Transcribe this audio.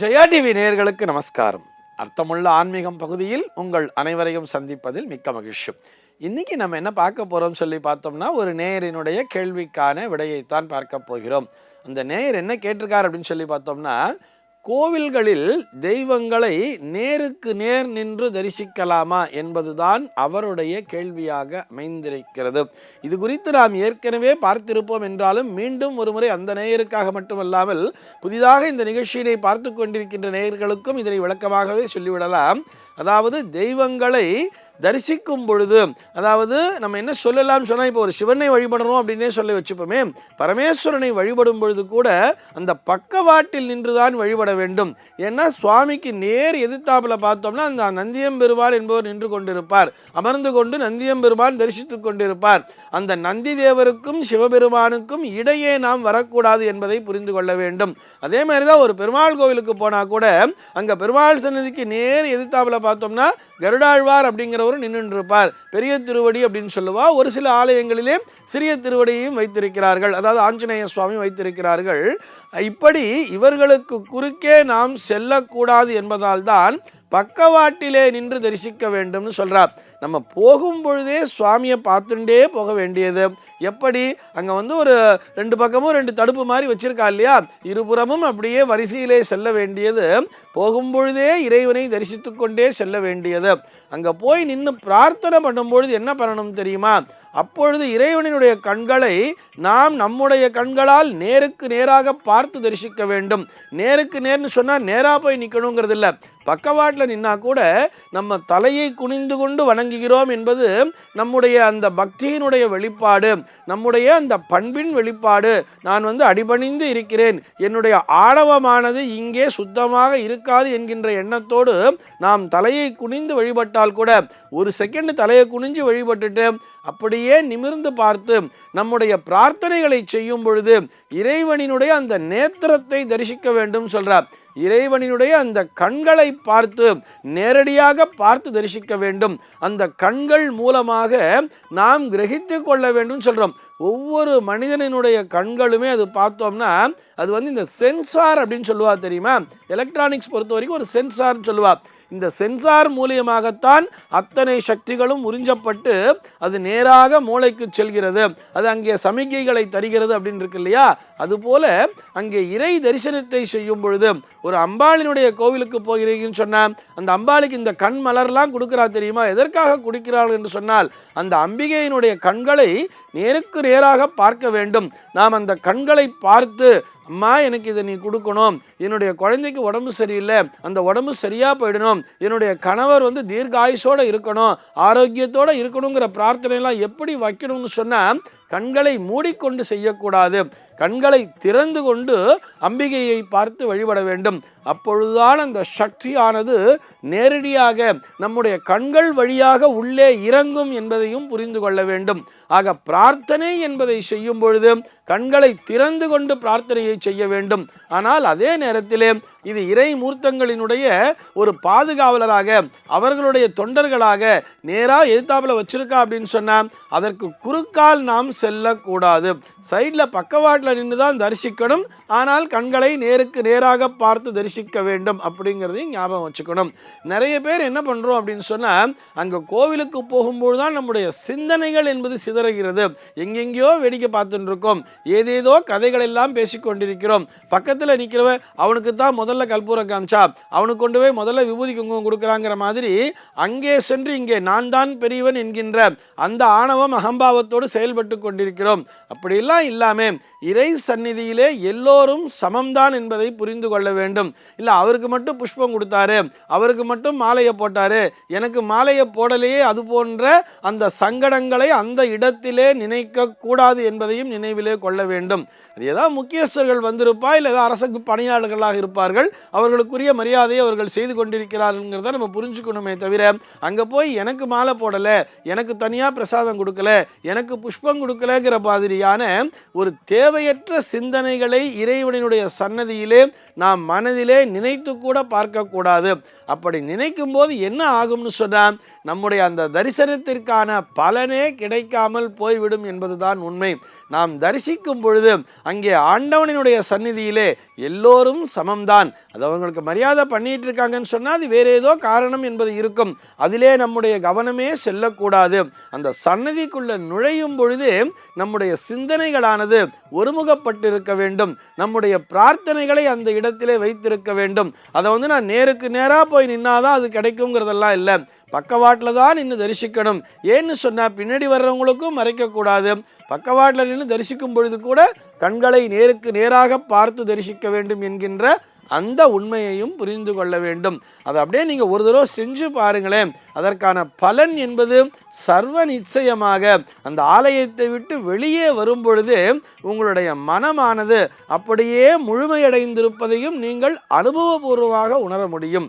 Jaya TV நேயர்களுக்கு நமஸ்காரம். அர்த்தமுள்ள ஆன்மீகம் பகுதியில் உங்கள் அனைவரையும் சந்திப்பதில் மிக்க மகிழ்ச்சி. இன்னைக்கு நம்ம என்ன பார்க்க போகிறோம் சொல்லி பார்த்தோம்னா ஒரு நேயரினுடைய கேள்விக்கான விடையைத்தான் பார்க்க போகிறோம். அந்த நேயர் என்ன கேட்டிருக்கார் அப்படின்னு சொல்லி பார்த்தோம்னா கோவில்களில் தெய்வங்களை நேருக்கு நேர் நின்று தரிசிக்கலாமா என்பதுதான் அவருடைய கேள்வியாக அமைந்திருக்கிறது. இது குறித்து நாம் ஏற்கனவே பார்த்திருப்போம் என்றாலும் மீண்டும் ஒருமுறை அந்த நேயருக்காக மட்டுமல்லாமல் புதிதாக இந்த நிகழ்ச்சியினை பார்த்து கொண்டிருக்கின்ற நேயர்களுக்கும் இதனை விளக்கமாகவே சொல்லிவிடலாம். அதாவது தெய்வங்களை தரிசிக்கும் பொழுது அதாவது நம்ம என்ன சொல்லலாம்னு சொன்னால் இப்போ ஒரு சிவனை வழிபடுறோம் அப்படின்னே சொல்லி வச்சுப்போமே பரமேஸ்வரனை வழிபடும் பொழுது கூட அந்த பக்கவாட்டில் நின்றுதான் வழிபட வேண்டும். ஏன்னா சுவாமிக்கு நேர் எதிர்த்தாப்பில் பார்த்தோம்னா அந்த நந்தியம்பெருமாள் என்பவர் நின்று கொண்டிருப்பார். அமர்ந்து கொண்டு நந்தியம்பெருமான் தரிசித்து கொண்டிருப்பார். அந்த நந்தி தேவருக்கும் சிவபெருமானுக்கும் இடையே நாம் வரக்கூடாது என்பதை புரிந்து கொள்ள வேண்டும். அதே மாதிரி தான் ஒரு பெருமாள் கோவிலுக்கு போனால் கூட அங்கே பெருமாள் சன்னதிக்கு நேர் எதிர்த்தாப்பில் பார்த்தோம்னா கருடாழ்வார் அப்படிங்கிறவரும் நின்று இருப்பார் பெரிய திருவடி அப்படின்னு சொல்லுவா. ஒரு சில ஆலயங்களிலே சிறிய திருவடியையும் வைத்திருக்கிறார்கள். அதாவது ஆஞ்சநேய சுவாமி வைத்திருக்கிறார்கள். இப்படி இவர்களுக்கு குறுக்கே நாம் செல்லக்கூடாது என்பதால் தான் பக்கவாட்டிலே நின்று தரிசிக்க வேண்டும்னு சொல்கிறார் நம்ம போகும் பொழுதே சுவாமியை பார்த்துட்டே போக வேண்டியது. எப்படி? அங்கே வந்து ஒரு ரெண்டு பக்கமும் ரெண்டு தடுப்பு மாதிரி வச்சிருக்கா இல்லையா? இருபுறமும் அப்படியே வரிசையிலே செல்ல வேண்டியது. போகும் பொழுதே இறைவனை தரிசித்து கொண்டே செல்ல வேண்டியது. அங்கே போய் நின்று பிரார்த்தனை பண்ணும்பொழுது என்ன பண்ணணும் தெரியுமா? அப்பொழுது இறைவனினுடைய கண்களை நாம் நம்முடைய கண்களால் நேருக்கு நேராக பார்த்து தரிசிக்க வேண்டும். நேருக்கு நேர்னு சொன்னால் நேராக போய் நிற்கணுங்கிறது இல்லை பக்கவாட்டில் நின்னா கூட நம்ம தலையை குனிந்து கொண்டு வணங்குகிறோம் என்பது நம்முடைய அந்த பக்தியினுடைய வெளிப்பாடு. நம்முடைய அந்த பண்பின் வெளிப்பாடு. நான் வந்து அடிபணிந்து இருக்கிறேன். என்னுடைய ஆணவமானது இங்கே சுத்தமாக இருக்காது என்கின்ற எண்ணத்தோடு நாம் தலையை குனிந்து வழிபட்டால் கூட ஒரு செகண்ட் தலையை குனிஞ்சு வழிபட்டுட்டு அப்படியே நிமிர்ந்து பார்த்து நம்முடைய பிரார்த்தனைகளை செய்யும் பொழுது இறைவனினுடைய அந்த நேத்திரத்தை தரிசிக்க வேண்டும் சொல்கிறார் இறைவனினுடைய அந்த கண்களை பார்த்து நேரடியாக பார்த்து தரிசிக்க வேண்டும். அந்த கண்கள் மூலமாக நாம் கிரகித்து கொள்ள வேண்டும் சொல்றோம். ஒவ்வொரு மனிதனினுடைய கண்களுமே அது பார்த்தோம்னா அது வந்து இந்த சென்சார் அப்படின்னு சொல்லுவா தெரியுமா? எலக்ட்ரானிக்ஸ் பொறுத்த வரைக்கும் ஒரு சென்சார்னு சொல்லுவா. இந்த சென்சார் மூலியமாகத்தான் அத்தனை சக்திகளும் உறிஞ்சப்பட்டு அது நேராக மூளைக்கு செல்கிறது. அது அங்கே சமிகைகளை தருகிறது அப்படின்னு இருக்கு இல்லையா? அதுபோல அங்கே இறை தரிசனத்தை செய்யும் பொழுது ஒரு அம்பாளினுடைய கோவிலுக்கு போகிறீங்கன்னு சொன்னால் அந்த அம்பாளுக்கு இந்த கண் மலர்லாம் கொடுக்குறா தெரியுமா? எதற்காக கொடுக்கிறாள் என்று சொன்னால் அந்த அம்பிகையினுடைய கண்களை நேருக்கு நேராக பார்க்க வேண்டும். நாம் அந்த கண்களை பார்த்து அம்மா எனக்கு இதை நீ கொடுக்கணும். என்னுடைய குழந்தைக்கு உடம்பு சரியில்லை. அந்த உடம்பு சரியாக போயிடணும். என்னுடைய கணவர் வந்து தீர்காயுசோடு இருக்கணும். ஆரோக்கியத்தோடு இருக்கணுங்கிற பிரார்த்தனைலாம் எப்படி வைக்கணும்னு சொன்னால் கண்களை மூடிக்கொண்டு செய்யக்கூடாது. கண்களை திறந்து கொண்டு அம்பிகையை பார்த்து வழிபட வேண்டும். அப்பொழுதுதான் அந்த சக்தியானது நேரடியாக நம்முடைய கண்கள் வழியாக உள்ளே இறங்கும் என்பதையும் புரிந்து கொள்ள வேண்டும். ஆக பிரார்த்தனை என்பதை செய்யும் பொழுது கண்களை திறந்து கொண்டு பிரார்த்தனையை செய்ய வேண்டும். ஆனால் அதே நேரத்திலே இது இறை மூர்த்தங்களினுடைய ஒரு பாதுகாவலராக அவர்களுடைய தொண்டர்களாக நேராக எதிர்த்தாப்புல வச்சிருக்கா அப்படின்னு சொன்னால் அதற்கு குறுக்கால் நாம் செல்லக்கூடாது. சைடில் பக்கவாட்டில் நின்று தான் தரிசிக்கணும். ஆனால் கண்களை நேருக்கு நேராக பார்த்து தரிசிக்க வேண்டும் அப்படிங்கிறதையும் ஞாபகம் வச்சுக்கணும். நிறைய பேர் என்ன பண்ணுறோம் அப்படின்னு சொன்னால் அங்கே கோவிலுக்கு போகும்போது தான் நம்முடைய சிந்தனைகள் என்பது சிதறுகிறது. எங்கெங்கேயோ வேடிக்கை பார்த்துட்டு இருக்கோம். ஏதேதோ கதைகள் எல்லாம் பேசிக்கொண்டிருக்கிறோம் பக்கத்தில் நிற்கிறவ அவனுக்கு தான் முதல்ல கல்பூரம் காமிச்சா அவனுக்கு கொண்டு போய் முதல்ல விபூதி குங்குமம் கொடுக்குறாங்கிற மாதிரி அங்கே சென்று இங்கே நான் தான் பெரியவன் என்கின்ற அந்த ஆணவம் அகம்பாவத்தோடு செயல்பட்டு கொண்டிருக்கிறோம். அப்படியெல்லாம் இல்லாமல் இறை சந்நிதியிலே எல்லோரும் சமம்தான் என்பதை புரிந்து கொள்ள வேண்டும். இல்லை அவருக்கு மட்டும் புஷ்பம் கொடுத்தாரு அவருக்கு மட்டும் மாலையை போட்டாரு எனக்கு மாலையை போடலையே அது போன்ற அந்த சங்கடங்களை அந்த இடத்திலே நினைக்க கூடாது என்பதையும் நினைவிலே கொள்ள வேண்டும். அது ஏதாவது முக்கியஸ்தர்கள் வந்திருப்பா இல்லை ஏதாவது அரசுக்கு பணியாளர்களாக இருப்பார்கள் அவர்களுக்குரிய மரியாதையை அவர்கள் செய்து கொண்டிருக்கிறார்கள்ங்கிறத நம்ம புரிஞ்சுக்கணுமே தவிர அங்கே போய் எனக்கு மாலை போடலை எனக்கு தனியாக பிரசாதம் கொடுக்கல எனக்கு புஷ்பம் கொடுக்கலங்கிற மாதிரியான ஒரு தேவையற்ற சிந்தனைகளை இறைவனினுடைய சன்னதியிலே நாம் மனதிலே நினைத்து கூட பார்க்கக்கூடாது. அப்படி நினைக்கும் போது என்ன ஆகும்னு சொன்னால் நம்முடைய அந்த தரிசனத்திற்கான பலனே கிடைக்காமல் போய்விடும் என்பதுதான் உண்மை. நாம் தரிசிக்கும் பொழுது அங்கே ஆண்டவனினுடைய சந்நிதியிலே எல்லோரும் சமம்தான். அது அவங்களுக்கு மரியாதை பண்ணிட்டு இருக்காங்கன்னு சொன்னால் அது வேறு ஏதோ காரணம் என்பது இருக்கும். அதிலே நம்முடைய கவனமே செல்லக்கூடாது. அந்த சன்னதிக்குள்ள நுழையும் பொழுது நம்முடைய சிந்தனைகளானது ஒருமுகப்பட்டு இருக்க வேண்டும். நம்முடைய பிரார்த்தனைகளை அந்த இடத்திலே வைத்திருக்க வேண்டும். அதை வந்து நான் நேருக்கு நேராக போய் நின்னாதான் அது கிடைக்குங்கிறதெல்லாம் இல்லை. பக்கவாட்டில் தான் நின்று தரிசிக்கணும். ஏன்னு சொன்னால் பின்னாடி வர்றவங்களுக்கும் மறைக்கக்கூடாது. பக்கவாட்டில் நின்று தரிசிக்கும் பொழுது கூட கண்களை நேருக்கு நேராக பார்த்து தரிசிக்க வேண்டும் என்கின்ற அந்த உண்மையையும் புரிந்து கொள்ள வேண்டும். அதை அப்படியே நீங்கள் ஒரு தடவை செஞ்சு பாருங்களேன். அதற்கான பலன் என்பது சர்வ நிச்சயமாக. அந்த ஆலயத்தை விட்டு வெளியே வரும் பொழுது உங்களுடைய மனமானது அப்படியே முழுமையடைந்திருப்பதையும் நீங்கள் அனுபவபூர்வமாக உணர முடியும்.